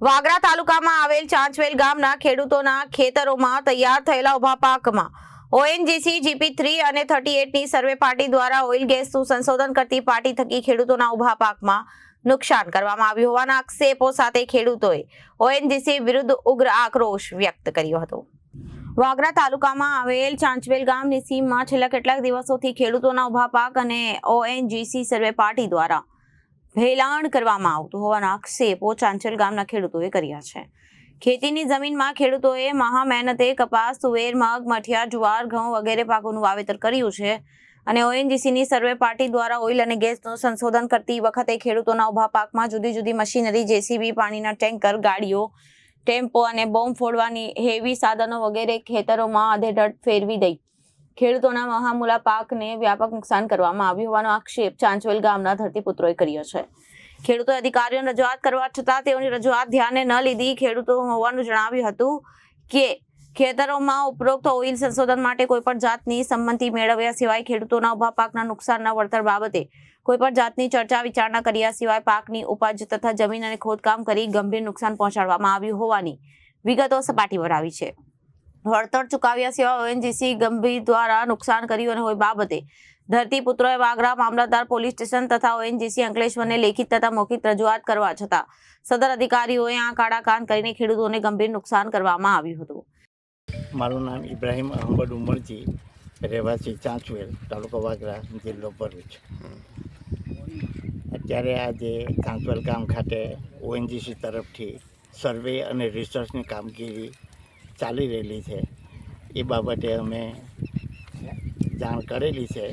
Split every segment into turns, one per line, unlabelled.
વાગરા તાલુકામાં આવેલ ચાંચવેલ ગામના ખેડૂતોના ખેતરોમાં તૈયાર થયેલા ઊભા પાકમાં ઓએનજીસી જીપી થ્રી અને થર્ટી એટની સર્વે પાર્ટી દ્વારા ઓઇલ ગેસનું સંશોધન કરતી પાર્ટી થકી ખેડૂતોના ઊભા પાકમાં નુકસાન કરવામાં આવ્યું હોવાના આક્ષેપો સાથે ખેડૂતોએ ઓએનજીસી વિરુદ્ધ ઉગ્ર આક્રોશ વ્યક્ત કર્યો હતો. વાગરા તાલુકામાં આવેલ ચાંચવેલ ગામની સીમમાં છેલ્લા કેટલાક દિવસોથી ખેડૂતોના ઊભા પાક અને ઓએનજીસી સર્વે પાર્ટી દ્વારા ભેલાણ કરવામાં આવતું હોવાના આક્ષેપો ચાંચલ ગામના ખેડૂતોએ કર્યા છે. ખેતીની જમીનમાં ખેડૂતોએ મહા મહેનતે કપાસ, તુવેર, મગ, મઠિયા, જુવાર, ઘઉં વગેરે પાકોનું વાવેતર કર્યું છે અને ઓએનજીસીની સર્વે પાર્ટી દ્વારા ઓઇલ અને ગેસનું સંશોધન કરતી વખતે ખેડૂતોના ઊભા પાકમાં જુદી જુદી મશીનરી, જેસીબી, પાણીના ટેન્કર, ગાડીઓ, ટેમ્પો અને બોમ્બ ફોડવાની હેવી સાધનો વગેરે ખેતરોમાં આધેધડ ફેરવી દઈ ખેડૂતોના મહામૂલા પાકને વ્યાપક નુકસાન કરવામાં આવ્યું હોવાનો આક્ષેપ ચાંચવેલ ગામના ધરતીપુત્રોએ કર્યો છે. ખેડૂતો અધિકારીઓને રજૂઆત કરવા છતાં તેઓની રજૂઆત ધ્યાને ન લીધી. ખેડૂતો હોવાનું જણાવ્યું હતું કે ખેતરોમાં ઉપરોક્ત ઓઇલ સંશોધન માટે કોઈપણ જાતની સંમતિ મેળવ્યા સિવાય ખેડૂતોના ઊભા પાકના નુકસાનના વળતર બાબતે કોઈપણ જાતની ચર્ચા વિચારણા કર્યા સિવાય પાકની ઉપજ તથા જમીન અને ખોદકામ કરી ગંભીર નુકસાન પહોંચાડવામાં આવ્યું હોવાની વિગતો સપાટી પર આવી છે. વળતર ચૂકવ્યા સિવાય ઓએનજીસી ગંભીર દ્વારા નુકસાન કર્યું અને હોય બાબતે ધરતીપુત્રોએ વાગરા મામલતદાર પોલીસ સ્ટેશન તથા ઓએનજીસી અંકલેશ્વરને લેખિત તથા મૌખિક રજૂઆત કરવા છતાં સદર અધિકારીઓએ આ કાળા કાન કરીને ખેડૂતોને ગંભીર નુકસાન કરવામાં આવ્યું હતું.
મારું નામ ઇબ્રાહિમ અહમદ ઉમરજી, રહેવાસી ચાંચવેલ, તાલુકો વાગરા, જિલ્લો ભરૂચ. અત્યારે આજે ચાંચવેલ ગામ ખાતે ઓએનજીસી તરફથી સર્વે અને રિસર્ચની કામગીરી ચાલી રહેલી છે. એ બાબતે અમે જાણ કરેલી છે.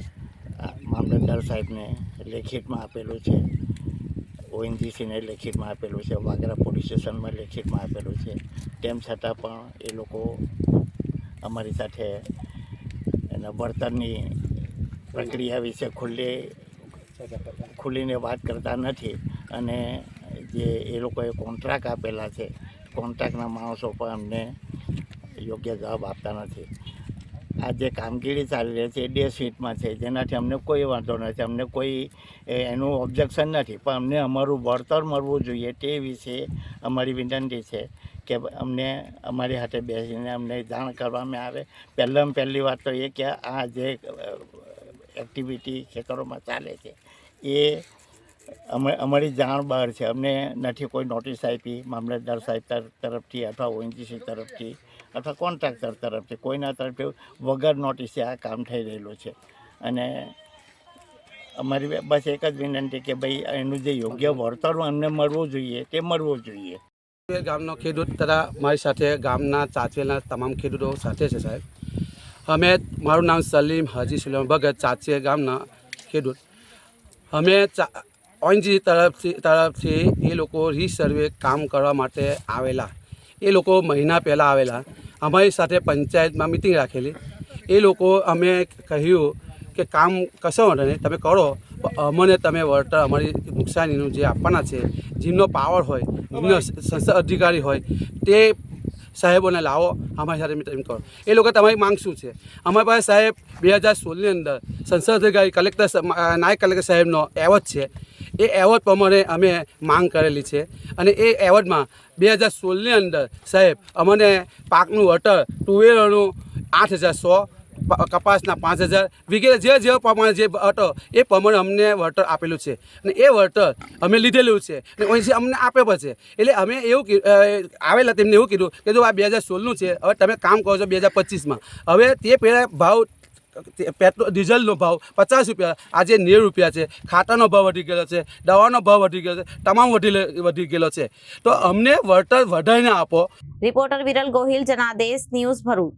મામલતદાર સાહેબને લેખિતમાં આપેલું છે. ઓએનજીસીને લેખિતમાં આપેલું છે. વાગરા પોલીસ સ્ટેશનમાં લેખિતમાં આપેલું છે. તેમ છતાં પણ એ લોકો અમારી સાથે એના વળતરની પ્રક્રિયા વિશે ખુલ્લી ખુલીને વાત કરતા નથી. અને જે એ લોકોએ કોન્ટ્રાક્ટ આપેલા છે, કોન્ટ્રાક્ટના માણસો પણ અમને યોગ્ય જવાબ આપતા નથી. આ જે કામગીરી ચાલી રહી છે, એ ડે સ્વીટમાં છે, જેનાથી અમને કોઈ વાંધો નથી, અમને કોઈ એનું ઓબ્જેક્શન નથી, પણ અમને અમારું વળતર મળવું જોઈએ તે વિશે અમારી વિનંતી છે કે અમને અમારી હાથે બેસીને અમને જાણ કરવામાં આવે. પહેલાં પહેલી વાત તો એ કે આ જે એક્ટિવિટી ખેતરોમાં ચાલે છે, એ અમે, અમારી જાણ બહાર છે. અમને નથી કોઈ નોટિસ આપી, મામલતદાર સાહેબ તર- તરફથી અથવા ઓએનજીસી તરફથી અથવા કોન્ટ્રાક્ટર તરફથી, કોઈના તરફથી વગર નોટિસે આ કામ થઈ રહેલું છે. અને અમારી બસ એક જ વિનંતી કે ભાઈ, એનું જે યોગ્ય વળતર અમને મળવું જોઈએ, તે મળવું જોઈએ.
ગામનો ખેડૂત તથા મારી સાથે ગામના ચાચવેલના તમામ ખેડૂતો સાથે છે સાહેબ. અમે, મારું નામ સલીમ હાજી સુલેમ ભગત ચાચે ગામના ખેડૂત. અમે ઓએનજી તરફથી તરફથી એ લોકો રીસર્વે કામ કરવા માટે આવેલા. એ લોકો મહિના પહેલાં આવેલા. અમારી સાથે પંચાયતમાં મિટિંગ રાખેલી. એ લોકો અમે કહ્યું કે કામ કશો વાંધો નહીં, તમે કરો. અમને તમે વળતર અમારી નુકસાનીનું જે આપવાના છે, જેમનો પાવર હોય, જેમનો સંસદ અધિકારી હોય, તે સાહેબોને લાવો, અમારી સાથે મિટિંગ કરો. એ લોકો તમારી માંગ શું છે? અમારી પાસે સાહેબ બે હજાર સોળની અંદર સંસદ અધિકારી કલેક્ટર નાયક કલેક્ટર સાહેબનો એવોર્ડ છે. એ એવોર્ડ પ્રમાણે અમે માંગ કરેલી છે અને એ એવોર્ડમાં બે હજાર સોળની અંદર સાહેબ અમને પાકનું વળતર તુવેરોનું આઠ હજાર સો કપાસના પાંચ હજાર વગેરે જે જે પ્રમાણે જે હતો એ પ્રમાણે અમને વળતર આપેલું છે. અને એ વળતર અમે લીધેલું છે. અને અહીંથી અમને આપે છે. એટલે અમે એવું આવેલા તેમને એવું કીધું કે જો આ બે હજાર સોળનું છે, હવે તમે કામ કરો છો બે હજાર પચીસમાં. હવે તે પહેલાં ભાવ પેટ્રોલ ડીઝલનો ભાવ પચાસ રૂપિયા, આજે નેવું રૂપિયા છે. ખાટાનો ભાવ વધી ગયેલો છે. દવાનો ભાવ વધી ગયો છે. તમામ વધી વધી ગયેલો છે. તો અમને વળતર વધારીને આપો.
Reporter Viral Gohil, Janadesh news Bharuch.